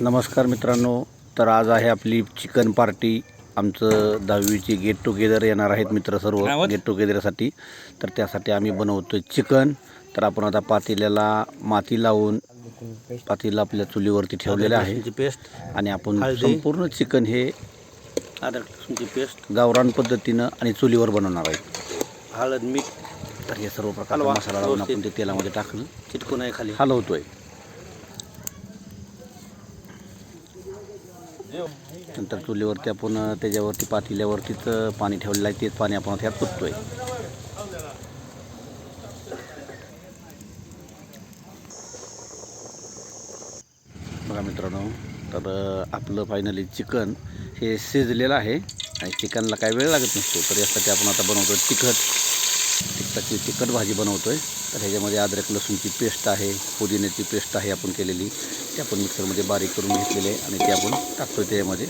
नमस्कार मित्रांनो तर आज आहे आपली चिकन पार्टी. आमचं दहावीची गेट टुगेदर येणार आहेत मित्र सर्व गेट टुगेदरसाठी तर त्यासाठी आम्ही बनवतोय चिकन. तर आपण आता पातेल्याला माती लावून पातेला आपल्या चुलीवरती ठेवलेलं आहे. पेस्ट आणि आपण. संपूर्ण चिकन हे पेस्ट गावरान पद्धतीनं आणि चुलीवर बनवणार आहे. हळद मीठ तर हे सर्व प्रकारचा हलवा. मसाला लावून आपण. ते तेलामध्ये टाकलं. चिटकून आहे खाली. हलवतोय. नंतर चुलीवरती आपण त्याच्यावरती पातेल्यावरतीच पाणी ठेवलेलं आहे. तेच पाणी आपण त्यात आहे बघा मित्रांनो तर आपलं फायनली चिकन हे शिजलेलं आहे. आणि चिकनला काही वेळ लागत नसतो. तर यासाठी आपण आता बनवतो तिखट. तिखटाची तिखट भाजी बनवतोय. तर ह्याच्यामध्ये अद्रक लसूणची पेस्ट आहे पुदिन्याची पेस्ट आहे आपण केलेली. ते आपण मिक्सरमध्ये बारीक करून घेतलेले आहे आणि ते आपण टाकतो त्याच्यामध्ये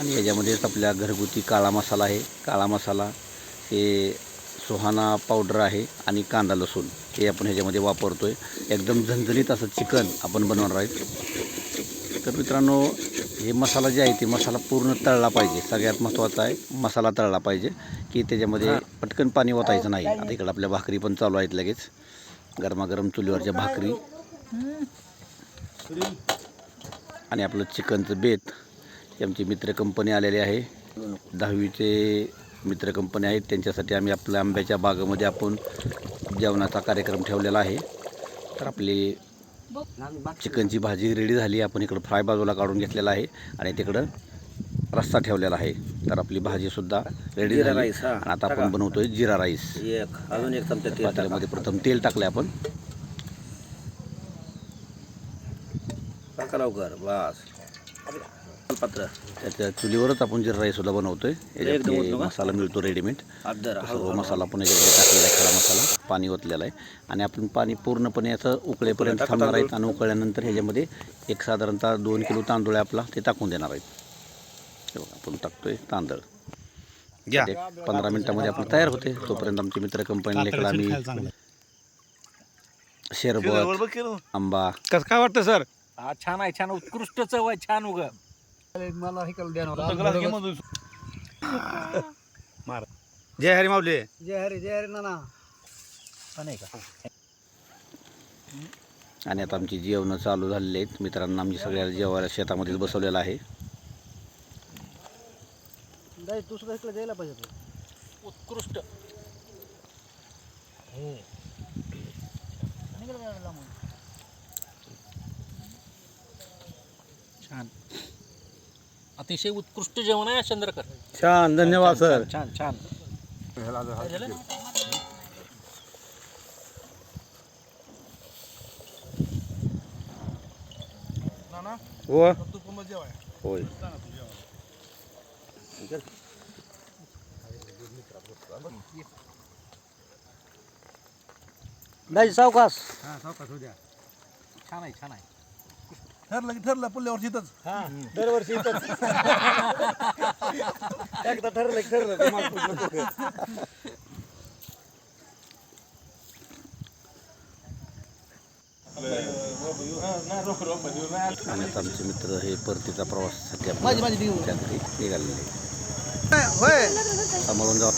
आणि याच्यामध्येच आपल्या घरगुती काळा मसाला आहे. काळा मसाला हे सुहाना पावडर आहे आणि कांदा लसूण हे आपण ह्याच्यामध्ये वापरतो आहे एकदम झणझणीत असं चिकन आपण बनवणार आहेत. तर मित्रांनो हे मसाला जे आहे ते मसाला पूर्ण तळला पाहिजे. सगळ्यात महत्त्वाचा आहे मसाला तळला पाहिजे की त्याच्यामध्ये पटकन पाणी ओतायचं नाही. आता इकडं आपल्या भाकरी पण चालू आहेत लगेच. गरमागरम चुलीवरच्या भाकरी. आणि आपलं चिकनचं बेत. आमची मित्र कंपनी आलेली आहे. दहावीचे मित्र कंपनी आहेत. त्यांच्यासाठी आम्ही आपल्या आंब्याच्या बागेमध्ये आपण जेवणाचा कार्यक्रम ठेवलेला आहे. तर आपली चिकनची भाजी रेडी झाली. आपण इकडं फ्राय बाजूला काढून घेतलेला आहे आणि तिकडं रस्सा ठेवलेला आहे. तर आपली भाजीसुद्धा रेडी झाली. राईस, आता. आपण बनवतोय जिरा राईस. एक अजून एक चमचा तेल प्रथम तेल टाकले आपण. लवकर बस. पात्र. त्याच्या चुलीवरच आपण जिरा राईस सुद्धा बनवतोय याच्यात? मसाला मिळतो रेडीमेड सर्व मसाला आपण याच्यामध्ये टाकलेला आहे खडा मसाला. पाणी ओतलेला आहे. आणि आपण पाणी पूर्णपणे याचं उकळेपर्यंत थांबणार आहेत. आणि उकळल्यानंतर ह्याच्यामध्ये एक साधारणतः दोन किलो तांदूळ आहे आपला ते टाकून देणार आहेत. हे बघा, आपण टाकतोय तांदळ. घ्या. पंधरा मिनिटामध्ये आपण तयार होते. तोपर्यंत आमचे मित्र कंपनीला आम्ही शेरबत आंबा. कसं काय वाटतं सर? हा छान आहे छान उत्कृष्ट चव आहे छान उग. मला हे कळलं द्या जय हरी माऊली. जय हरी जय हरी नाना. आणि आता आमची जेवणं चालू झालेली आहेत. मित्रांना आमची सगळ्याला जेवायला शेतामध्येच बसवलेलं आहे. दाई तू सुद्धा इकडे द्यायला पाहिजे. उत्कृष्ट. छान. अतिशय उत्कृष्ट जेवण आहे चंद्रकर. छान धन्यवाद सर. छान छान. हो होय. दाई सावकाश. छान आहे छान आहे. ठरलं की ठरलं पुढल्या वर्षी इथंच दरवर्षी इथंच. एकदा ठरलं की ठरलं ते पुढलं पुढं. आणि आता आमचे मित्र हे परतीचा प्रवासासाठी माझी माझी निघालेले होय सांभाळून जा